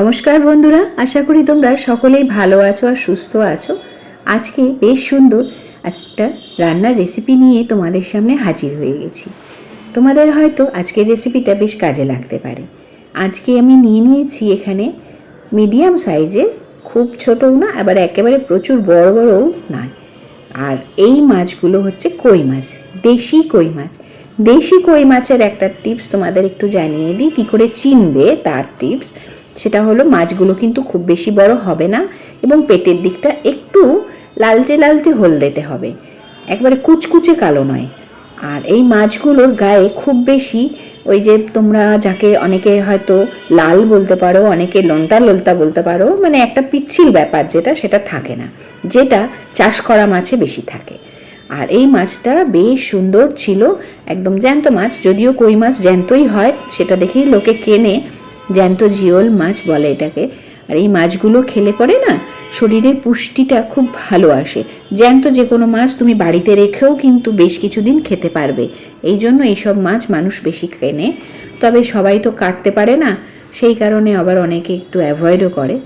নমস্কার বন্ধুরা, আশা করি তোমরা সকলেই ভালো আছো আর সুস্থ আছো। আজকে বেশ সুন্দর একটা রান্নার রেসিপি নিয়ে তোমাদের সামনে হাজির হয়ে গেছি। তোমাদের হয়তো আজকের রেসিপিটা বেশ কাজে লাগতে পারে। আজকে আমি নিয়ে নিয়েছি এখানে মিডিয়াম সাইজের খুব ছোটও না, আবার একেবারে প্রচুর বড় বড়ও নয়। আর এই মাছগুলো হচ্ছে কই মাছ, দেশি কই মাছ। দেশি কই মাছের একটা টিপস তোমাদের একটু জানিয়ে দিই, কী করে চিনবে তার টিপস সেটা হলো মাছগুলো কিন্তু খুব বেশি বড় হবে না এবং পেটের দিকটা একটু লালচে লালচে হলদেতে হবে। একবারে কুচকুচে কালো নয়। আর এই মাছগুলোর গায়ে খুব বেশি ওই যে তোমরা যাকে অনেকে হয়তো লাল বলতে পারো, অনেকে লন্তা ললতা বলতে পারো মানে একটা পিচ্ছিল ব্যাপার যেটা, সেটা থাকে না, যেটা চাষ করা মাছে বেশি থাকে। আর এই মাছটা বেশ সুন্দর ছিল, একদম জ্যান্ত মাছ, যদিও কই মাছ জ্যান্তই হয়, সেটা দেখেই লোকে কেনে জ্যান্ত জিওল মাছ বলে এটাকে। আর এই মাছগুলো খেলে পরে না শরীরের পুষ্টিটা খুব ভালো আসে। জ্যান্ত যে কোনো মাছ তুমি বাড়িতে রেখেও কিন্তু বেশ কিছুদিন খেতে পারবে। এই জন্য এইসব মাছ মানুষ বেশি কেনে। তবে সবাই তো কাটতে পারে না, সেই কারণে আবার অনেকে একটু অ্যাভয়েডও করে।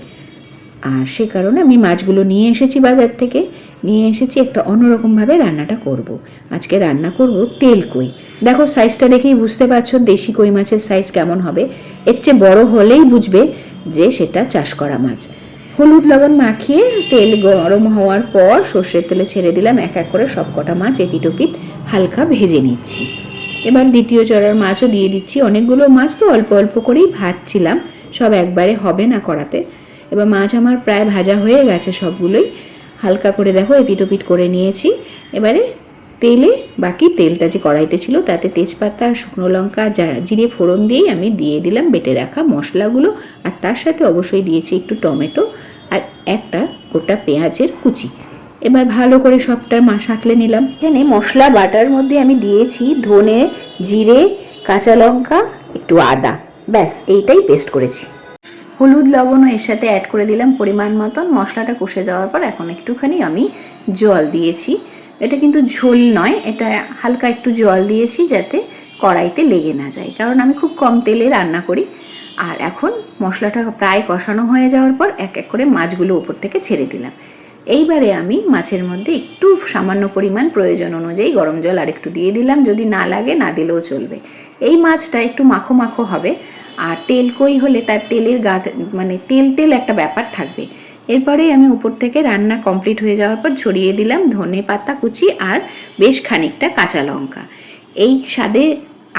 আর সে কারণে আমি মাছগুলো নিয়ে এসেছি বাজার থেকে। নিয়ে এসেছি একটা অন্যরকমভাবে রান্নাটা করব। আজকে রান্না করব তেল কই। দেখো সাইজটা দেখেই বুঝতে পারছ দেশি কই মাছের সাইজ কেমন হবে। এর চেয়ে বড় হলেই বুঝবে যে সেটা চাষ করা মাছ। হলুদ লবণ মাখিয়ে তেল গরম হওয়ার পর সর্ষের তেলে ছেড়ে দিলাম। এক এক করে সব কটা মাছ এপিট ওপিট হালকা ভেজে নিচ্ছি। এবার দ্বিতীয় চড়ার মাছও দিয়ে দিচ্ছি। অনেকগুলো মাছ তো অল্প অল্প করেই ভাজছিলাম। সব একবারে হবে না করাতে। এবার মাছ আমার প্রায় ভাজা হয়ে গেছে সবগুলোই। হালকা করে দেখো, এপিট ওপিট করে নিয়েছি। এবারে তেলে বাকি তেলটা যে কড়াইতে ছিল, তাতে তেজপাতা, শুকনো লঙ্কা জিরে ফোড়ন দিয়েই আমি দিয়ে দিলাম বেটে রাখা মশলাগুলো। আর তার সাথে অবশ্যই দিয়েছি একটু টমেটো আর একটা গোটা পেঁয়াজের কুচি। এবার ভালো করে সবটা মা সাঁতলে নিলাম। এখানে মশলা বাটার মধ্যে আমি দিয়েছি ধনে, জিরে, কাঁচা লঙ্কা, একটু আদা। ব্যাস, এইটাই পেস্ট করেছি। হলুদ লবণও এর সাথে অ্যাড করে দিলাম পরিমাণ মতন। মশলাটা কষে যাওয়ার পর এখন একটুখানি আমি জল দিয়েছি। এটা কিন্তু ঝোল নয়, এটা হালকা একটু জল দিয়েছি যাতে কড়াইতে লেগে না যায়। কারণ আমি খুব কম তেলে রান্না করি। আর এখন মশলাটা প্রায় কষানো হয়ে যাওয়ার পর এক এক করে মাছগুলো উপর থেকে ছেড়ে দিলাম। এইবারে আমি মাছের মধ্যে একটু সামান্য পরিমাণ প্রয়োজন অনুযায়ী গরম জল আর একটু দিয়ে দিলাম, যদি না লাগে না দিলেও চলবে। এই মাছটা একটু মাখো মাখো হবে, আর তেল কই হলে তার তেলের গা মানে তেল তেল একটা ব্যাপার থাকবে। এরপরেই আমি উপর থেকে রান্না কমপ্লিট হয়ে যাওয়ার পর ছড়িয়ে দিলাম ধনে পাতা, কুচি আর বেশ খানিকটা কাঁচা লঙ্কা। এই স্বাদে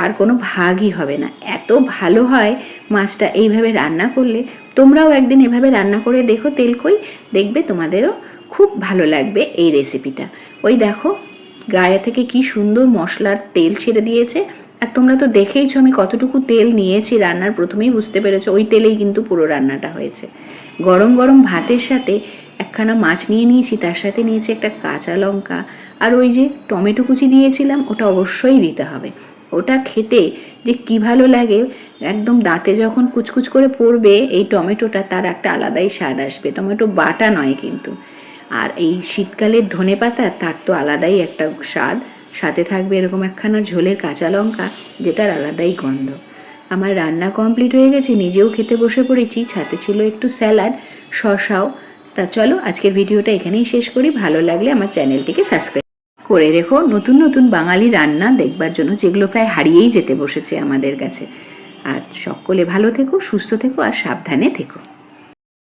আর কোনো ভাগই হবে না। এত ভালো হয় মাছটা এইভাবে রান্না করলে। তোমরাও একদিন এভাবে রান্না করে দেখো তেল কই, দেখবে তোমাদেরও খুব ভালো লাগবে এই রেসিপিটা ওই দেখো, গায়ে থেকে কি সুন্দর মশলার তেল ছেড়ে দিয়েছে। আর তোমরা তো দেখেইছো আমি কতটুকু তেল নিয়েছি রান্নার, প্রথমেই বুঝতে পেরেছ, ওই তেলেই কিন্তু পুরো রান্নাটা হয়েছে। গরম গরম ভাতের সাথে একখানা মাছ নিয়ে নিয়েছি, তার সাথে নিয়েছি একটা কাঁচা লঙ্কা। আর ওই যে টমেটো কুচি দিয়েছিলাম, ওটা অবশ্যই দিতে হবে। ওটা খেতে যে কি ভালো লাগে, একদম দাঁতে যখন কুচকুচ করে পড়বে এই টমেটোটা, তার একটা আলাদাই স্বাদ আসবে। টমেটো বাটা নয় কিন্তু। আর এই শীতকালের ধনে পাতা, তার তো আলাদাই একটা স্বাদ। সাথে থাকবে এরকম একখানা ঝোলের কাঁচা লঙ্কা, যেটার আলাদাই গন্ধ। আমার রান্না কমপ্লিট হয়ে গেছে, নিজেও খেতে বসে পড়েছি। ছাতে ছিল একটু স্যালাড শশাও তা চলো, আজকের ভিডিওটা এখানেই শেষ করি। ভালো লাগলে আমার চ্যানেলটিকে সাবস্ক্রাইব করে রেখো। নতুন নতুন বাঙালি রান্না দেখবার জন্য, যেগুলো প্রায় হারিয়েই যেতে বসেছে আমাদের কাছে। আর সকলে ভালো থেকো, সুস্থ থেকো, আর সাবধানে থেকো।